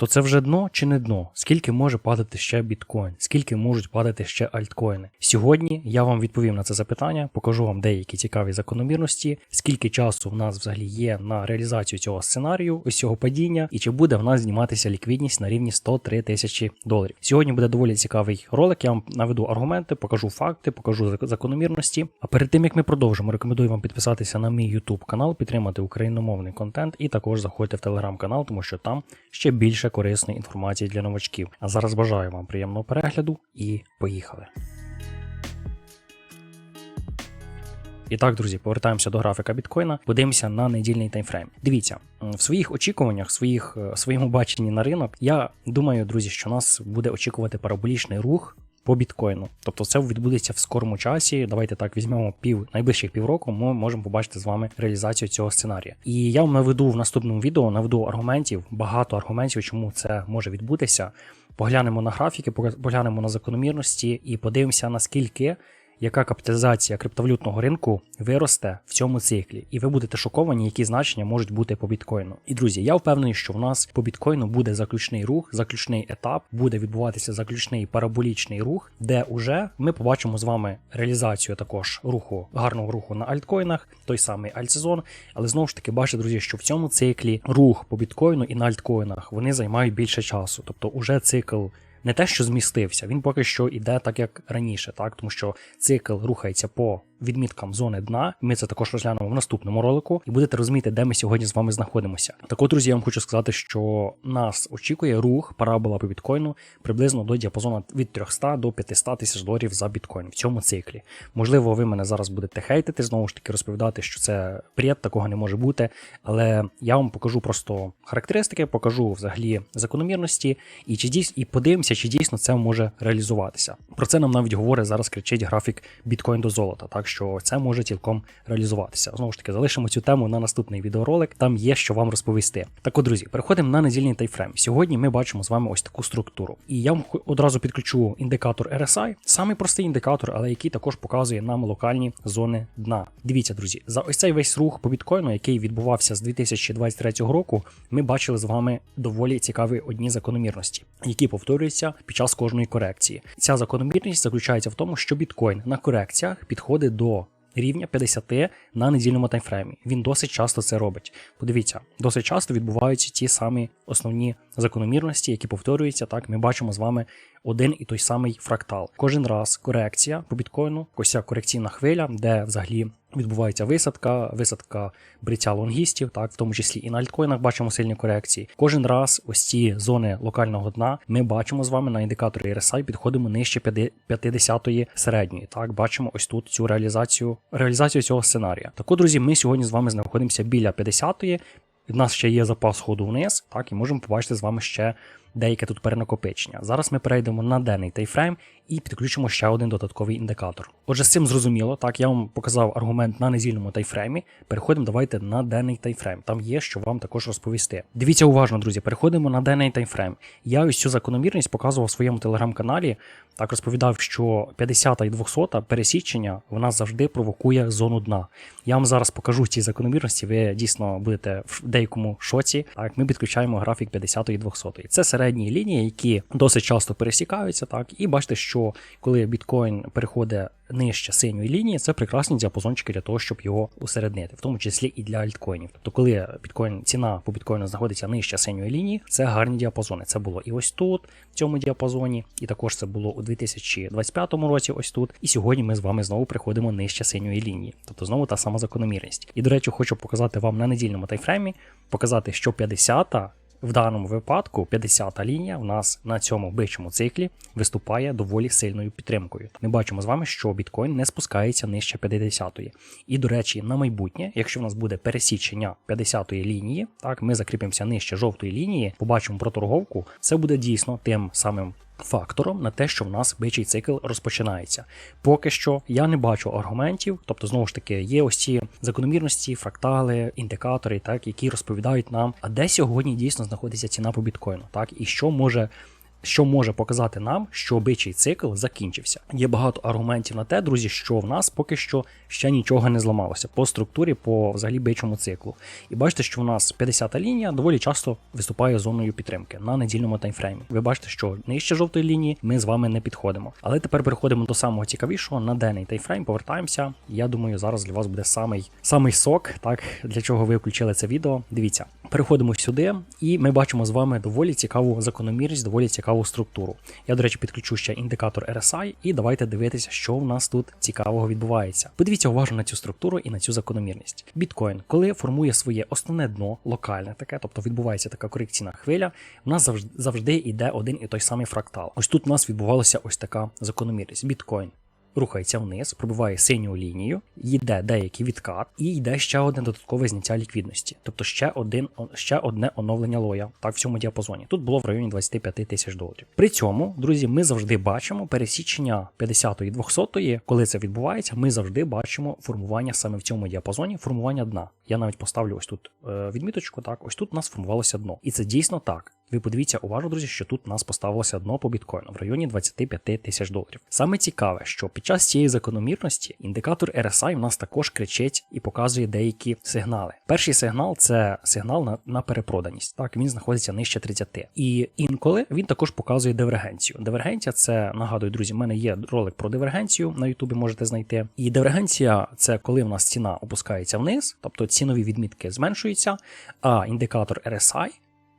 то це вже дно чи не дно? Скільки може падати ще біткоін? Скільки можуть падати ще альткоїни? Сьогодні я вам відповім на це запитання, покажу вам деякі цікаві закономірності, скільки часу в нас взагалі є на реалізацію цього сценарію, ось цього падіння, і чи буде в нас зніматися ліквідність на рівні 103 тисячі доларів. Сьогодні буде доволі цікавий ролик. Я вам наведу аргументи, покажу факти, покажу закономірності. А перед тим як ми продовжимо, рекомендую вам підписатися на мій YouTube канал, підтримати україномовний контент і також заходьте в телеграм-канал, тому що там ще більше корисної інформації для новачків. А зараз бажаю вам приємного перегляду і поїхали. І так, друзі, повертаємося до графіка біткоїна. Подивимося на недільний таймфрейм. Дивіться, в своїх очікуваннях, своїх, е, своєму баченні на ринок, я думаю, друзі, що нас буде очікувати параболічний рух. По біткоїну, тобто це відбудеться в скорому часі. Давайте так візьмемо пів найближчих півроку. Ми можемо побачити з вами реалізацію цього сценарія. І я вам наведу в наступному відео наведу аргументів, багато аргументів, чому це може відбутися. Поглянемо на графіки, поглянемо на закономірності і подивимося, наскільки яка капіталізація криптовалютного ринку виросте в цьому циклі, і ви будете шоковані, які значення можуть бути по біткоїну. І друзі, я впевнений, що в нас по біткоїну буде заключний рух, заключний етап, буде відбуватися заключний параболічний рух, де уже ми побачимо з вами реалізацію також руху, гарного руху на альткоїнах, той самий альтсезон. Але знову ж таки, бачите, друзі, що в цьому циклі рух по біткоїну і на альткоїнах вони займають більше часу, тобто уже цикл не те, що змістився, він поки що йде так, як раніше, так тому що цикл рухається по відміткам зони дна. Ми це також розглянемо в наступному ролику, і будете розуміти, де ми сьогодні з вами знаходимося. Так от, друзі, я вам хочу сказати, що нас очікує рух парабола по біткоїну приблизно до діапазону від 300 до 500 тисяч доларів за біткоін в цьому циклі. Можливо, ви мене зараз будете хейтити, знову ж таки розповідати, що це бред, такого не може бути. Але я вам покажу просто характеристики, покажу взагалі закономірності і чи дійсно і подивимося, чи дійсно це може реалізуватися. Про це нам навіть говорить зараз кричить графік біткоін до золота, так що це може цілком реалізуватися. Знову ж таки, залишимо цю тему на наступний відеоролик. Там є що вам розповісти. Так, от, друзі, переходимо на недільний тайфрейм. Сьогодні ми бачимо з вами ось таку структуру. І я вам одразу підключу індикатор RSI, самий простий індикатор, але який також показує нам локальні зони дна. Дивіться, друзі, за ось цей весь рух по біткоїну, який відбувався з 2023 року, ми бачили з вами доволі цікаві одні закономірності, які повторюються під час кожної корекції. Ця закономірність заключається в тому, що біткоін на корекціях підходить до рівня 50 на недільному таймфреймі. Він досить часто це робить. Подивіться, досить часто відбуваються ті самі основні закономірності, які повторюються. Так, ми бачимо з вами один і той самий фрактал. Кожен раз корекція по біткоїну, ось ця корекційна хвиля, де взагалі відбувається висадка, висадка бриття лонгістів, так, в тому числі і на альткоїнах бачимо сильні корекції. Кожен раз ось ці зони локального дна ми бачимо з вами на індикаторі RSI, підходимо нижче 50-ї середньої. Так, бачимо ось тут цю реалізацію, реалізацію цього сценарія. Так от, друзі, ми сьогодні з вами знаходимося біля 50-ї. Від нас ще є запас ходу вниз, так, і можемо побачити з вами ще деяке тут перенакопичення. Зараз ми перейдемо на денний тайфрейм і підключимо ще один додатковий індикатор. Отже, з цим зрозуміло, так я вам показав аргумент на недільному тайфреймі. Переходимо давайте на денний тайфрейм. Там є що вам також розповісти. Дивіться уважно, друзі, переходимо на денний тайфрейм. Я ось цю закономірність показував в своєму телеграм-каналі. Так розповідав, що 50 і 200 пересічення вона завжди провокує зону дна. Я вам зараз покажу ці закономірності. Ви дійсно будете в деякому шоці. Так, ми підключаємо графік 50 і 200. Це середні лінії, які досить часто пересікаються. Так, і бачите, що коли біткоін переходить нижче синьої лінії, це прекрасні діапазончики для того, щоб його усереднити, в тому числі і для альткоїнів. Тобто, коли біткоін ціна по біткоїну знаходиться нижче синьої лінії, це гарні діапазони. Це було і ось тут, в цьому діапазоні, і також це було у 2025 році. Ось тут. І сьогодні ми з вами знову приходимо нижче синьої лінії. Тобто знову та сама закономірність. І до речі, хочу показати вам на недільному тайфреймі, показати, що 50-та в даному випадку 50-та лінія в нас на цьому бичому циклі виступає доволі сильною підтримкою. Ми бачимо з вами, що біткоін не спускається нижче 50-ї. І, до речі, на майбутнє, якщо в нас буде пересічення 50-ї лінії, так ми закріпимося нижче жовтої лінії, побачимо проторговку, це буде дійсно тим самим. Фактором на те, що в нас бичий цикл розпочинається. Поки що я не бачу аргументів, тобто, знову ж таки, є ось ці закономірності, фрактали, індикатори, так, які розповідають нам, а де сьогодні дійсно знаходиться ціна по біткоїну, так, і що може що може показати нам, що бичий цикл закінчився. Є багато аргументів на те, друзі, що в нас поки що ще нічого не зламалося по структурі, по взагалі бичому циклу. І бачите, що в нас 50-та лінія доволі часто виступає зоною підтримки на недільному таймфреймі. Ви бачите, що нижче жовтої лінії ми з вами не підходимо. Але тепер переходимо до самого цікавішого на денний таймфрейм. Повертаємося. Я думаю, зараз для вас буде самий самий сок, так для чого ви включили це відео. Дивіться, переходимо сюди, і ми бачимо з вами доволі цікаву закономірність, доволі цікаву структуру. Я, до речі, підключу ще індикатор RSI, і давайте дивитися, що в нас тут цікавого відбувається. Подивіться уважно на цю структуру і на цю закономірність. Біткоін, коли формує своє основне дно, локальне таке, тобто відбувається така корекційна хвиля, в нас завжди завжди йде один і той самий фрактал. Ось тут у нас відбувалася ось така закономірність. Біткоін рухається вниз, пробиває синю лінію, йде деякий відкат, і йде ще одне додаткове зняття ліквідності, тобто ще один ще одне оновлення лоя, так в цьому діапазоні. Тут було в районі 25 тисяч доларів. При цьому, друзі, ми завжди бачимо пересічення 50 і 200 коли це відбувається, ми завжди бачимо формування саме в цьому діапазоні, формування дна. Я навіть поставлю ось тут е, відміточку. Так, ось тут у нас формувалося дно, і це дійсно так. Ви подивіться уважно, друзі, що тут у нас поставилося дно по біткоїну в районі 25 тисяч доларів. Саме цікаве, що під час цієї закономірності індикатор RSI у нас також кричить і показує деякі сигнали. Перший сигнал це сигнал на, на перепроданість. Так, він знаходиться нижче 30. І інколи він також показує дивергенцію. Дивергенція це нагадую, друзі, в мене є ролик про дивергенцію на Ютубі можете знайти. І дивергенція це коли в нас ціна опускається вниз, тобто цінові відмітки зменшуються, а індикатор RSI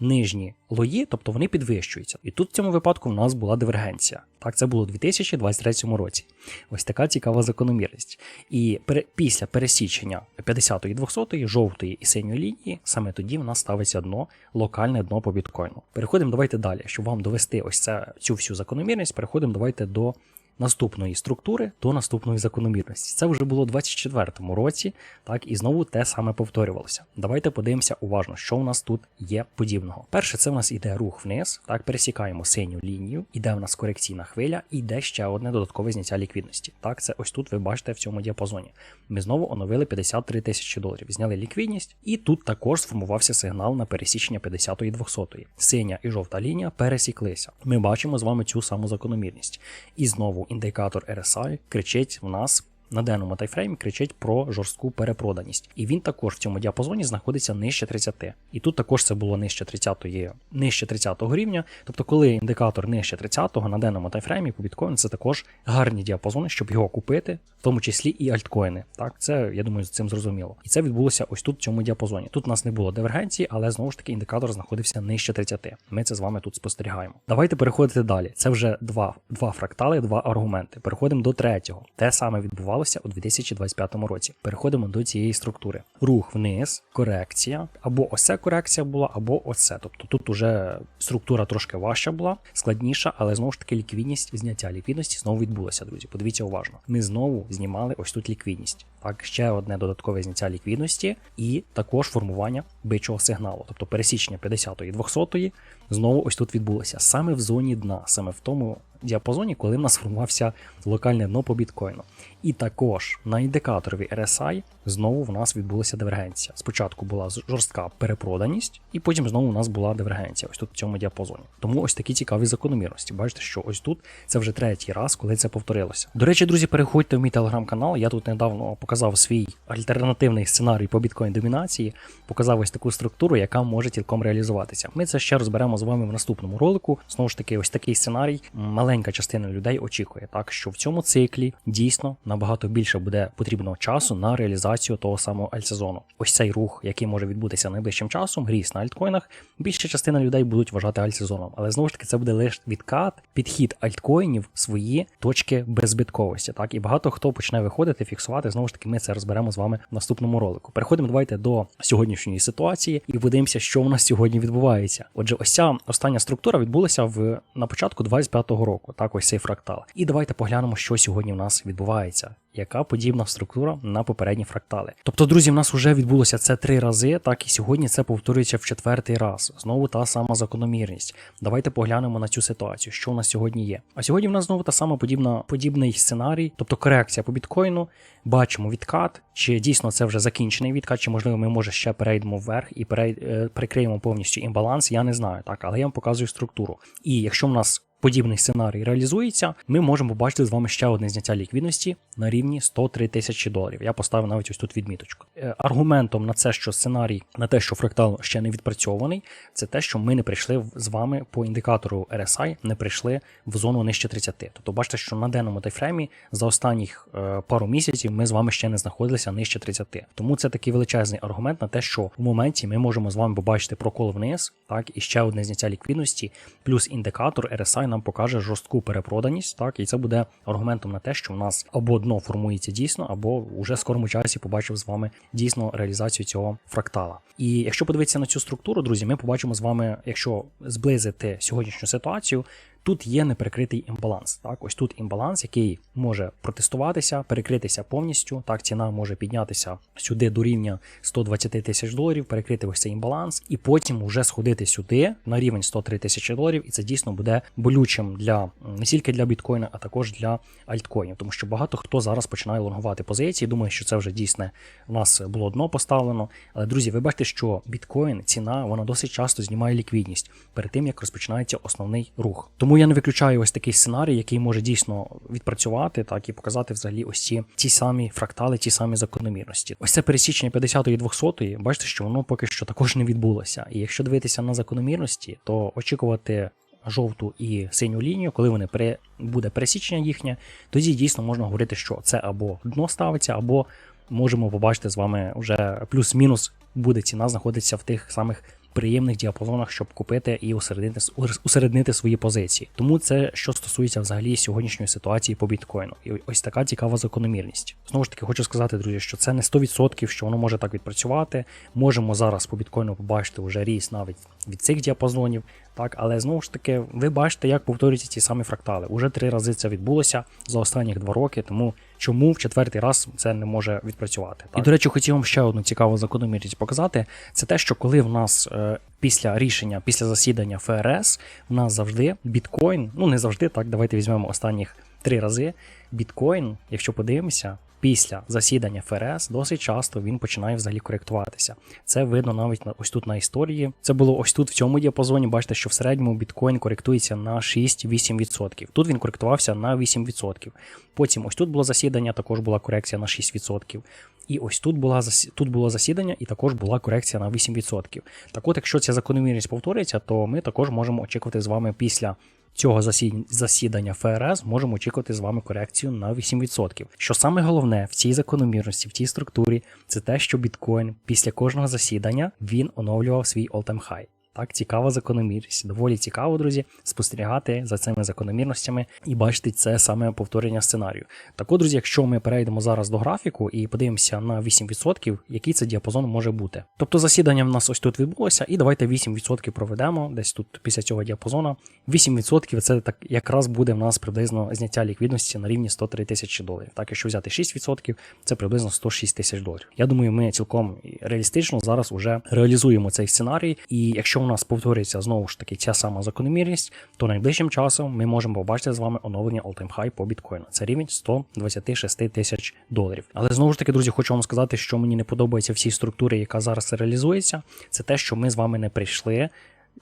нижні лої, тобто вони підвищуються. І тут в цьому випадку в нас була дивергенція. Так, це було у 2023 році. Ось така цікава закономірність. І після пересічення 50 і 200 жовтої і синьої лінії, саме тоді в нас ставиться дно, локальне дно по біткоїну. Переходимо давайте далі, щоб вам довести ось це, цю всю закономірність, переходимо давайте до наступної структури до наступної закономірності. Це вже було у 2024 році, так і знову те саме повторювалося. Давайте подивимося уважно, що у нас тут є подібного. Перше, це у нас іде рух вниз, так пересікаємо синю лінію, іде у нас корекційна хвиля, і йде ще одне додаткове зняття ліквідності. Так, це ось тут ви бачите в цьому діапазоні. Ми знову оновили 53 тисячі доларів, зняли ліквідність, і тут також сформувався сигнал на пересічення 50 і 200. Синя і жовта лінія пересіклися. Ми бачимо з вами цю саму закономірність. І знову індикатор RSI кричить в нас на денному тайфреймі кричить про жорстку перепроданість. І він також в цьому діапазоні знаходиться нижче 30. І тут також це було нижче 30 нижче 30 рівня. Тобто, коли індикатор нижче 30 на денному тайфреймі по біткоїну, це також гарні діапазони, щоб його купити, в тому числі і альткоїни. Так, це я думаю, з цим зрозуміло. І це відбулося ось тут в цьому діапазоні. Тут у нас не було дивергенції, але знову ж таки індикатор знаходився нижче 30. Ми це з вами тут спостерігаємо. Давайте переходити далі. Це вже два, два фрактали, два аргументи. Переходимо до третього. Те саме відбувалося відбувалося у 2025 році. Переходимо до цієї структури. Рух вниз, корекція, або ось корекція була, або оце. Тобто тут уже структура трошки важча була, складніша, але знову ж таки ліквідність, зняття ліквідності знову відбулося, друзі. Подивіться уважно. Ми знову знімали ось тут ліквідність. Так, ще одне додаткове зняття ліквідності, і також формування бичого сигналу, тобто пересічення 50 і 200 знову ось тут відбулося саме в зоні дна, саме в тому діапазоні, коли в нас формувався локальне дно по біткоїну. І також на індикаторі RSI знову в нас відбулася дивергенція. Спочатку була жорстка перепроданість, і потім знову у нас була дивергенція, ось тут в цьому діапазоні. Тому ось такі цікаві закономірності. Бачите, що ось тут це вже третій раз, коли це повторилося. До речі, друзі, переходьте в мій телеграм-канал. Я тут недавно показав свій альтернативний сценарій по біткоін домінації, показав ось таку структуру, яка може цілком реалізуватися. Ми це ще розберемо з вами в наступному ролику. Знову ж таки, ось такий сценарій. Маленька частина людей очікує, так що в цьому циклі дійсно набагато більше буде потрібно часу на реалізацію того самого альтсезону. Ось цей рух, який може відбутися найближчим часом, ріс на альткоїнах. Більша частина людей будуть вважати альтсезоном. Але знову ж таки, це буде лише відкат, підхід альткоїнів свої точки беззбитковості. Так і багато хто почне виходити, фіксувати. Знову ж таки, ми це розберемо з вами в наступному ролику. Переходимо давайте до сьогоднішньої ситуації і подивимося, що у нас сьогодні відбувається. Отже, ось ця остання структура відбулася в на початку 25-го року. року. Так, ось цей фрактал. І давайте поглянемо, що сьогодні в нас відбувається. Яка подібна структура на попередні фрактали? Тобто, друзі, в нас вже відбулося це три рази, так і сьогодні це повторюється в четвертий раз. Знову та сама закономірність. Давайте поглянемо на цю ситуацію, що у нас сьогодні є. А сьогодні в нас знову та сама подібна подібний сценарій, тобто корекція по біткоїну. Бачимо відкат, чи дійсно це вже закінчений відкат, чи можливо ми може ще перейдемо вверх і перей... е, перекриємо повністю імбаланс. Я не знаю, так, але я вам показую структуру. І якщо в нас подібний сценарій реалізується, ми можемо побачити з вами ще одне зняття ліквідності на рівні 103 тисячі доларів. Я поставив навіть ось тут відміточку. Е, Аргументом на це, що сценарій, на те, що фрактал ще не відпрацьований, це те, що ми не прийшли з вами по індикатору RSI, не прийшли в зону нижче 30. Тобто, бачите, що на денному тайфреймі за останніх е, пару місяців ми з вами ще не знаходилися нижче 30. Тому це такий величезний аргумент на те, що в моменті ми можемо з вами побачити прокол вниз, так і ще одне зняття ліквідності, плюс індикатор RSI нам покаже жорстку перепроданість, так і це буде аргументом на те, що в нас або дно формується дійсно, або вже в скорому часі побачив з вами дійсно реалізацію цього фрактала. І якщо подивитися на цю структуру, друзі, ми побачимо з вами, якщо зблизити сьогоднішню ситуацію. Тут є неприкритий імбаланс. Так, ось тут імбаланс, який може протестуватися, перекритися повністю. Так, ціна може піднятися сюди до рівня 120 тисяч доларів, перекрити ось цей імбаланс, і потім вже сходити сюди на рівень 103 тисячі доларів. І це дійсно буде болючим для не тільки для біткоїна, а також для альткоїнів. Тому що багато хто зараз починає лонгувати позиції. Думає, що це вже дійсне у нас було дно поставлено. Але друзі, ви бачите, що біткоін, ціна, вона досить часто знімає ліквідність перед тим, як розпочинається основний рух. Тому я не виключаю ось такий сценарій, який може дійсно відпрацювати, так і показати взагалі ось ці ті самі фрактали, ті самі закономірності. Ось це пересічення 50 і 200, бачите, що воно поки що також не відбулося. І якщо дивитися на закономірності, то очікувати. Жовту і синю лінію, коли вони пере... буде пересічення їхнє, тоді дійсно можна говорити, що це або дно ставиться, або можемо побачити з вами вже плюс-мінус буде ціна знаходитися в тих самих приємних діапазонах, щоб купити і усереднити, усереднити свої позиції. Тому це що стосується взагалі сьогоднішньої ситуації по біткоїну. І ось така цікава закономірність. Знову ж таки, хочу сказати, друзі, що це не 100%, що воно може так відпрацювати. Можемо зараз по біткоїну побачити вже ріст навіть від цих діапазонів. Так, але знову ж таки, ви бачите, як повторюються ті самі фрактали. Уже три рази це відбулося за останніх два роки, тому чому в четвертий раз це не може відпрацювати. Так? І до речі, хотів вам ще одну цікаву закономірність показати. Це те, що коли в нас е, після рішення, після засідання ФРС, в нас завжди біткоін, ну не завжди, так, давайте візьмемо останніх три рази. Біткоін, якщо подивимося, після засідання ФРС досить часто він починає взагалі коректуватися. Це видно навіть на ось тут на історії. Це було ось тут в цьому діапазоні. Бачите, що в середньому біткоін коректується на 6-8%. Тут він коректувався на 8%. Потім ось тут було засідання, також була корекція на 6%. І ось тут була тут було засідання, і також була корекція на 8%. Так от, якщо ця закономірність повторюється, то ми також можемо очікувати з вами після цього засідання ФРС можемо очікувати з вами корекцію на 8%. Що саме головне в цій закономірності, в цій структурі, це те, що біткоін після кожного засідання він оновлював свій all-time high. Так, цікава закономірність. Доволі цікаво, друзі, спостерігати за цими закономірностями і бачити це саме повторення сценарію. Так от, друзі, якщо ми перейдемо зараз до графіку і подивимося на 8%, який це діапазон може бути. Тобто засідання в нас ось тут відбулося, і давайте 8% проведемо десь тут після цього діапазону. 8% це так якраз буде в нас приблизно зняття ліквідності на рівні 103 тисячі доларів. Так, якщо взяти 6%, це приблизно 106 тисяч доларів. Я думаю, ми цілком реалістично зараз уже реалізуємо цей сценарій. І якщо нас повторюється знову ж таки ця сама закономірність, то найближчим часом ми можемо побачити з вами оновлення all-time high по біткоїну. Це рівень 126 тисяч доларів. Але знову ж таки, друзі, хочу вам сказати, що мені не подобається всій структурі, яка зараз реалізується, це те, що ми з вами не прийшли.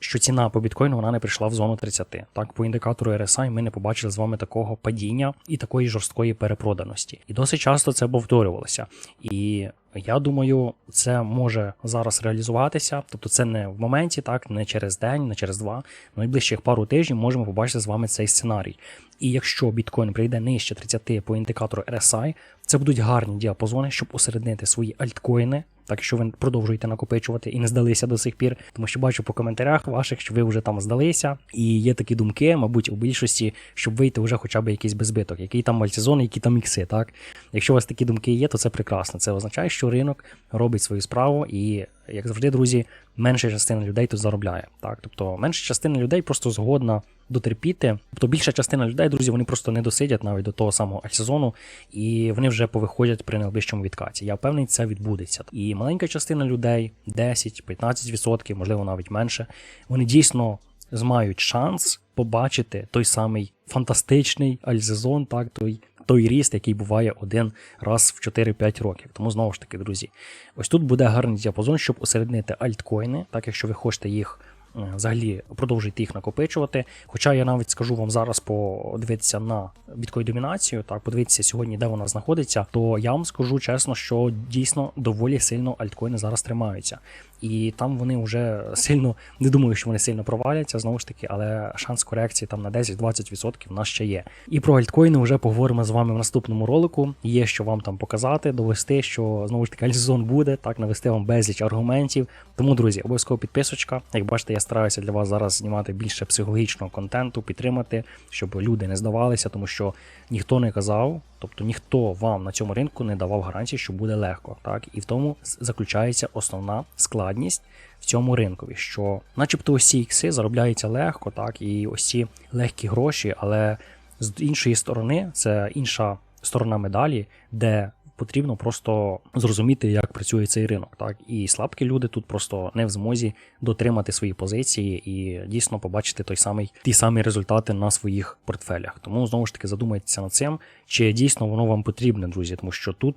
Що ціна по біткоїну вона не прийшла в зону 30. Так, по індикатору RSI ми не побачили з вами такого падіння і такої жорсткої перепроданості. І досить часто це повторювалося. І я думаю, це може зараз реалізуватися. Тобто, це не в моменті, так, не через день, не через два. Найближчих пару тижнів можемо побачити з вами цей сценарій. І якщо біткоін прийде нижче 30 по індикатору RSI, це будуть гарні діапазони, щоб усереднити свої альткоїни. Так, що ви продовжуєте накопичувати і не здалися до сих пір, тому що бачу по коментарях ваших, що ви вже там здалися, і є такі думки, мабуть, у більшості, щоб вийти вже хоча б якийсь безбиток, який там мальтизон, які там ікси. Так, якщо у вас такі думки є, то це прекрасно. Це означає, що ринок робить свою справу, і як завжди, друзі, менша частина людей тут заробляє. Так, тобто менша частина людей просто згодна дотерпіти. Тобто більша частина людей, друзі, вони просто не досидять навіть до того самого альсезону, і вони вже повиходять при найближчому відкаті. Я впевнений, це відбудеться. І маленька частина людей, 10-15%, можливо, навіть менше, вони дійсно змають шанс побачити той самий фантастичний альсезон, так той. Той ріст, який буває один раз в 4-5 років. Тому знову ж таки, друзі, ось тут буде гарний діапазон, щоб усереднити альткоїни, так якщо ви хочете їх е, взагалі продовжуйте їх накопичувати. Хоча я навіть скажу вам зараз подивитися на біткоін домінацію, так подивитися сьогодні, де вона знаходиться, то я вам скажу чесно, що дійсно доволі сильно альткоїни зараз тримаються. І там вони вже сильно не думаю, що вони сильно проваляться знову ж таки, але шанс корекції там на 10-20% в нас ще є. І про альткоїни вже поговоримо з вами в наступному ролику. Є що вам там показати, довести, що знову ж таки альзон буде, так навести вам безліч аргументів. Тому, друзі, обов'язково підписочка. Як бачите, я стараюся для вас зараз знімати більше психологічного контенту, підтримати, щоб люди не здавалися, тому що ніхто не казав, тобто ніхто вам на цьому ринку не давав гарантії, що буде легко. Так і в тому заключається основна складність в цьому ринкові, що, начебто, ці ікси заробляються легко, так і ось легкі гроші, але з іншої сторони це інша сторона медалі, де потрібно просто зрозуміти, як працює цей ринок. Так і слабкі люди тут просто не в змозі дотримати свої позиції і дійсно побачити той самий ті самі результати на своїх портфелях. Тому знову ж таки задумайтеся над цим, чи дійсно воно вам потрібне, друзі, тому що тут.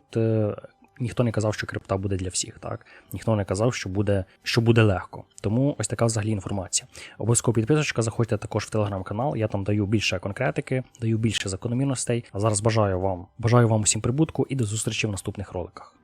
Ніхто не казав, що крипта буде для всіх, так ніхто не казав, що буде що буде легко. Тому ось така взагалі інформація. Обов'язково підписочка, заходьте також в телеграм-канал. Я там даю більше конкретики, даю більше закономірностей. А зараз бажаю вам бажаю вам усім прибутку і до зустрічі в наступних роликах.